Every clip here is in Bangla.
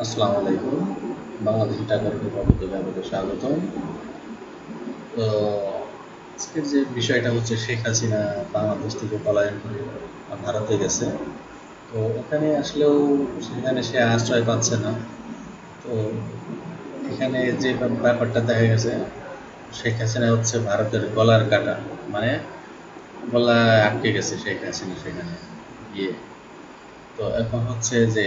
আসসালামু আলাইকুম। বাংলাদেশি টাকার থেকে আপনাদের স্বাগতম তো আজকের যে বিষয়টা হচ্ছে শেখ হাসিনা বাংলাদেশ থেকে পলায়ন করে ভারতে গেছে। তো ওখানে আসলেও সেখানে সে আশ্রয় পাচ্ছে না। তো এখানে যে ব্যাপারটা দেখা গেছে, শেখ হাসিনা হচ্ছে ভারতের গলার কাটা। মানে গলা আটকে গেছে শেখ হাসিনা সেখানে গিয়ে। তো এখন হচ্ছে যে,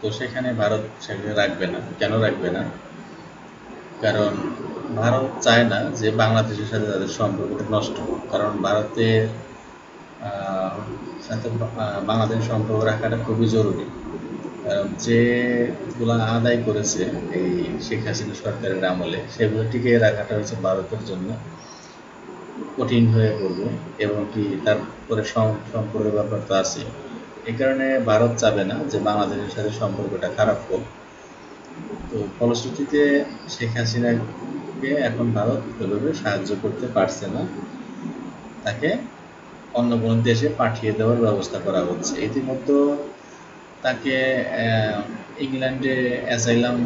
তো সেখানে ভারত সেখানে রাখবে না। কেন রাখবে না? কারণ ভারত চায় না যে বাংলাদেশের সাথে তাদের সম্পর্কটা নষ্ট কারণ ভারতের সাথে বাংলাদেশের সম্পর্ক রাখাটা খুবই জরুরি। কারণ যেগুলো আদায় করেছে এই শেখ হাসিনা সরকারের আমলে, সেগুলো টিকিয়ে রাখাটা হচ্ছে ভারতের জন্য কঠিন হয়ে পড়বে এবং কি তারপরে সম্পর্কের ব্যাপার তো আছে এই কারণে ভারত চাবে না যে বাংলাদেশের সাথে সম্পর্কটা খারাপ হোক। তো ফলশ্রুতিতে শেখ হাসিনাকে এখন ভারত এভাবে সাহায্য করতে পারছে না। তাকে অন্য কোনো দেশে পাঠিয়ে দেওয়ার ব্যবস্থা করা হচ্ছে। ইতিমধ্যে তাকে ইংল্যান্ডে অ্যাসাইলাম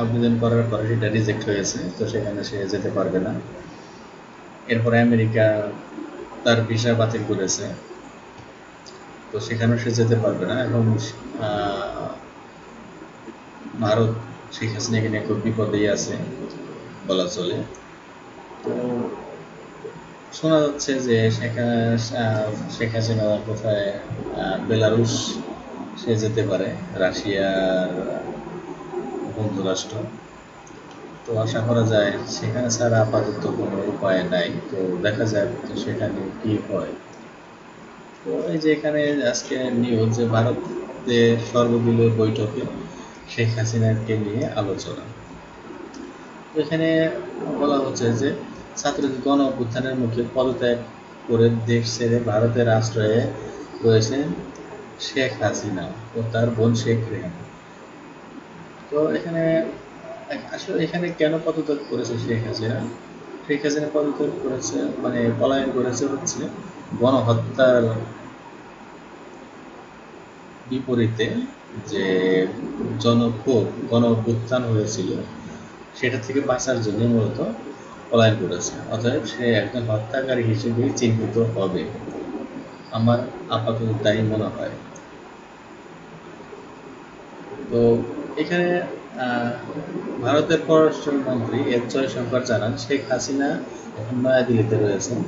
আবেদন করার পরে সেটা রিজেক্ট হয়েছে, তো সেখানে সে যেতে পারবে না। এরপরে আমেরিকা তার ভিসা বাতিল করেছে। তো সেখানেও সে যেতে পারবে না এবং ভারত শেখ হাসিনাকে নিয়ে খুব বিপদেই আছে বলা চলে। তো শোনা যাচ্ছে যে শেখ হাসিনা কোথায় বেলারুশ সে যেতে পারে, রাশিয়ার বন্ধু রাষ্ট্র। তো আশা করা যায় সেখানে ছাড়া আপাতত কোনো উপায় নাই। তো দেখা যাক সেখানে কি হয়। তো এই যে এখানে আজকে নিউজ যে ভারতের সর্বদলীয় বৈঠকে শেখ হাসিনাকে নিয়ে আলোচনা। এখানে বলা হচ্ছে যে ছাত্রদের গণ অভ্যুত্থানের মুখে পদত্যাগ করে দেশ ছেড়ে ভারতের আশ্রয়ে রয়েছেন শেখ হাসিনা ও তার বোন শেখ রেহানা। তো এখানে, আসলে এখানে কেন পদত্যাগ করেছে শেখ হাসিনা? শেখ হাসিনা পদত্যাগ করেছে মানে পলায়ন করেছে হচ্ছে গণহত্যার বিপরীতে যে জনক্ষোভ গণ অভ্যুত্থান হয়েছিল, সেটা থেকে বাঁচার জন্য মূলত পলায়ন করেছে। অতএব সে একজন হত্যাকারী হিসেবে চিহ্নিত হবে। আমার আপাতত তাই মনে হয়। তো এখানে ভারতের পররাষ্ট্রমন্ত্রী এস জয়শঙ্কর জানান, শেখ হাসিনা এখন নয়াদিল্লিতে রয়েছেন।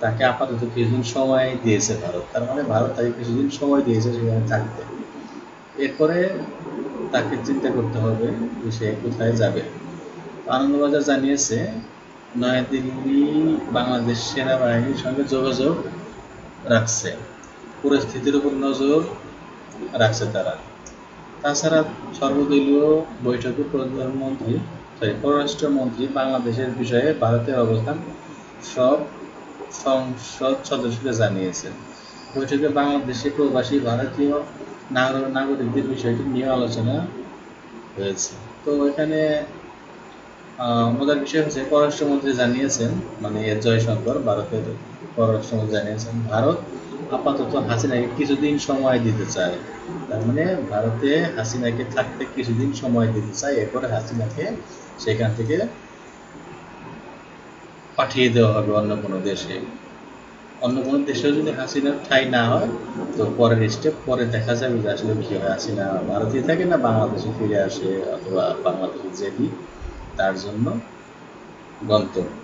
তাকে আপাতত কিছুদিন সময় দিয়েছে ভারত। তার মানে ভারত তাকে কিছুদিন সময় দিয়েছে সেখানে থাকতে। এরপরে তাকে চিন্তা করতে হবে যে সে কোথায় যাবে। আনন্দবাজার জানিয়েছে, নয়াদিল্লি বাংলাদেশ সেনাবাহিনীর সঙ্গে যোগাযোগ রাখছে। পরিস্থিতির উপর নজর রাখছে তারা। তাছাড়া সর্বদলীয় বৈঠকে প্রধানমন্ত্রী সরি, পররাষ্ট্রমন্ত্রী বাংলাদেশের বিষয়ে ভারতের অবস্থান সব সংসদ সদস্যকে জানিয়েছেন। বৈঠকে বাংলাদেশে প্রবাসী, ভারতীয় নাগরিকদের বিষয়টি নিয়ে আলোচনা হয়েছে। তো এখানে মজার বিষয় হচ্ছে পররাষ্ট্রমন্ত্রী জানিয়েছেন মানে জয়শঙ্কর, ভারতের পররাষ্ট্রমন্ত্রী জানিয়েছেন, ভারত আপাতত হাসিনাকে কিছুদিন সময় দিতে চায়। তার মানে ভারতে হাসিনাকে থাকতে কিছুদিন সময় দিতে চায়, এরপরে হাসিনাকে সেখান থেকে পাঠিয়ে দেওয়া হবে অন্য কোনো দেশে। অন্য কোনো দেশেও যদি হাসিনার ঠাই না হয়, তো পরের স্টেপ পরে দেখা যাবে যে আসলে কী হয়। হাসিনা ভারতে থাকে না, বাংলাদেশে ফিরে আসে অথবা বাংলাদেশে যেদি তার জন্য গন্তব্য।